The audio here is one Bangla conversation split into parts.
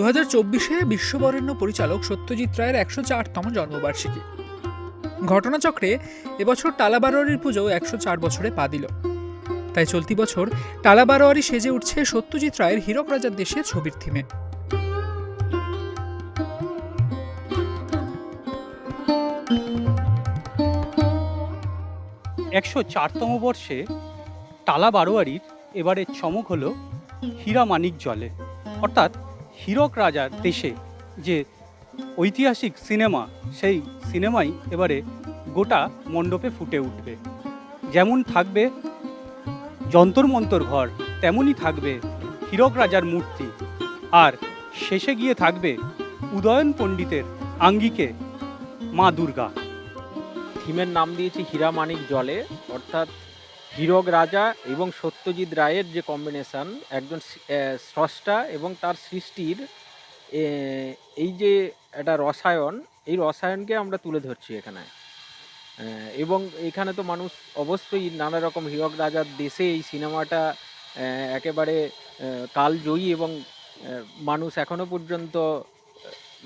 দু চব্বিশে বিশ্ববরেণ্য পরিচালক সত্যজিৎ রায়ের একশো চারতম জন্মবার্ষিকী। ঘটনাচক্রে এবছর টালাবারোয়ারির পুজো একশো চার বছরে পা দিল। তাই চলতি বছর টালাবারোয়ারি সেজে উঠছে সত্যজিৎ রায়ের হীরক রাজার দেশে ছবির থিমে। একশো চারতম বর্ষে টালা বারোয়ারির এবারে চমক হলো হীরা মানিক জলে। অর্থাৎ হীরক রাজার দেশে যে ঐতিহাসিক সিনেমা, সেই সিনেমাই এবারে গোটা মণ্ডপে ফুটে উঠবে। যেমন থাকবে যন্তর মন্তর ঘর, তেমনই থাকবে হীরক রাজার মূর্তি। আর শেষে গিয়ে থাকবে উদয়ন পণ্ডিতের আঙ্গিকে মা দুর্গা। থিমের নাম দিয়েছি হীরা মানিক জলে, অর্থাৎ হীরক রাজা এবং সত্যজিৎ রায়ের যে কম্বিনেশন একজন স্রষ্টা এবং তার সৃষ্টির এই যে একটা রসায়ন, এই রসায়নকে আমরা তুলে ধরছি এখানে। এবং এখানে তো মানুষ অবশ্যই নানা রকম হীরক রাজার দেশে এই সিনেমাটা একেবারে কালজয়ী এবং মানুষ এখনও পর্যন্ত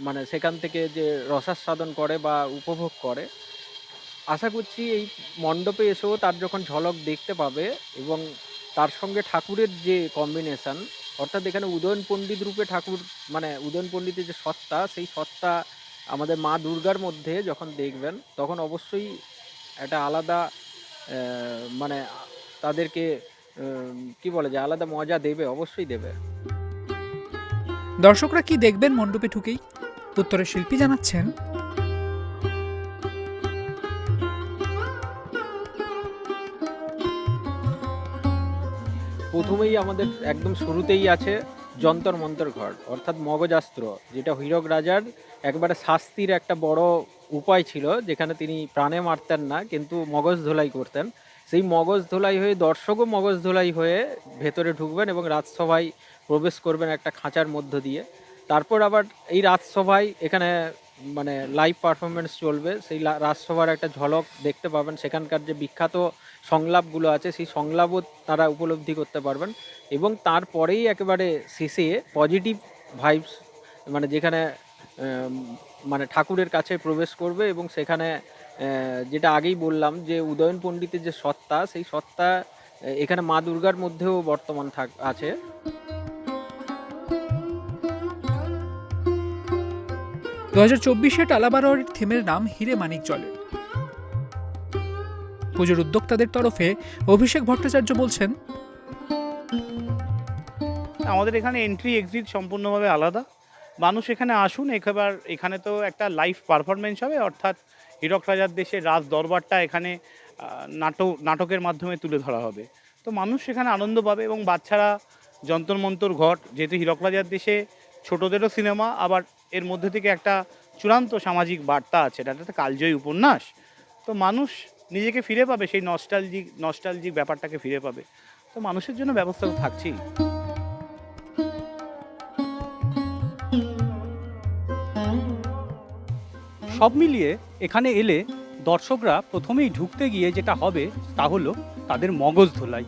মানে সেখান থেকে যে রসাস্বাদন করে বা উপভোগ করে। আশা করছি এই মণ্ডপে এসেও তার যখন ঝলক দেখতে পাবে এবং তার সঙ্গে ঠাকুরের যে কম্বিনেশন অর্থাৎ এখানে উদয়ন পণ্ডিত রূপে ঠাকুর মানে উদয়ন পণ্ডিতের যে সত্তা, সেই সত্তা আমাদের মা দুর্গার মধ্যে যখন দেখবেন, তখন অবশ্যই একটা আলাদা মানে তাদেরকে কি বলে যে আলাদা মজা দেবে, অবশ্যই দেবে। দর্শকরা কি দেখবেন মণ্ডপে ঢুকেই? উত্তরের শিল্পী জানাচ্ছেন প্রথমেই আমাদের একদম শুরুতেই আছে যন্তর মন্তর ঘর, অর্থাৎ মগজাস্ত্র, যেটা হীরক রাজার একবারে শাস্তির একটা বড় উপায় ছিল, যেখানে তিনি প্রাণে মারতেন না, কিন্তু মগজ ধোলাই করতেন। সেই মগজ ধোলাই হয়ে দর্শকও মগজ ধোলাই হয়ে ভেতরে ঢুকবেন এবং রাজসভায় প্রবেশ করবেন একটা খাঁচার মধ্য দিয়ে। তারপর আবার এই রাজসভায় এখানে মানে লাইভ পারফরমেন্স চলবে, সেই রাজসভার একটা ঝলক দেখতে পাবেন। সেখানকার যে বিখ্যাত সংলাপগুলো আছে, সেই সংলাপও তারা উপলব্ধি করতে পারবেন। এবং তারপরেই একেবারে শেষে পজিটিভ ভাইবস মানে যেখানে মানে ঠাকুরের কাছে প্রবেশ করবে এবং সেখানে যেটা আগেই বললাম যে উদয়ন পণ্ডিতের যে সত্তা, সেই সত্তা এখানে মা দুর্গার মধ্যেও বর্তমান থাক, আছে। দু হাজার চব্বিশে টালাবারোয়ারির থিমের নাম হিরে মানিক জলে পুজোর উদ্যোক্তাদের তরফে অভিষেক ভট্টাচার্য বলছেন, আমাদের এখানে এন্ট্রি এক্সিট সম্পূর্ণভাবে আলাদা। মানুষ এখানে আসুন এবার এখানে তো একটা লাইভ পারফরমেন্স হবে, অর্থাৎ হীরক রাজার দেশের রাজ দরবারটা এখানে নাটক, নাটকের মাধ্যমে তুলে ধরা হবে। তো মানুষ সেখানে আনন্দ পাবে এবং বাচ্চারা যন্তর মন্তর ঘট, যেহেতু হীরক রাজার দেশে ছোটদেরও সিনেমা আবার এর মধ্যে থেকে একটা চূড়ান্ত সামাজিক বার্তা আছে, এটা একটা কালজয়ী উপন্যাস। তো মানুষ নিজেকে ফিরে পাবে, সেই নস্টালজিক নস্টালজিক ব্যাপারটাকে ফিরে পাবে। তো মানুষের জন্য ব্যবস্থা তো থাকছেই। সব মিলিয়ে এখানে এলে দর্শকরা প্রথমেই ঢুকতে গিয়ে যেটা হবে, তা হলো তাদের মগজ ধোলাই।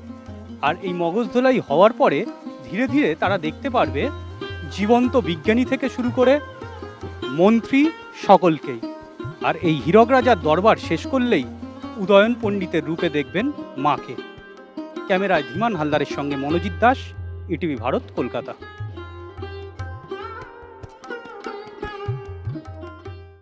আর এই মগজ ধোলাই হওয়ার পরে ধীরে ধীরে তারা দেখতে পারবে, জীবন্ত বিজ্ঞানী থেকে শুরু করে মন্ত্রী সকলকেই। আর এই হীরক রাজার দরবার শেষ করলেই উদয়ন পণ্ডিতের রূপে দেখবেন মাকে। ক্যামেরায় ধীমান হালদারের সঙ্গে মনোজিৎ দাস, ইটিভি ভারত, কলকাতা।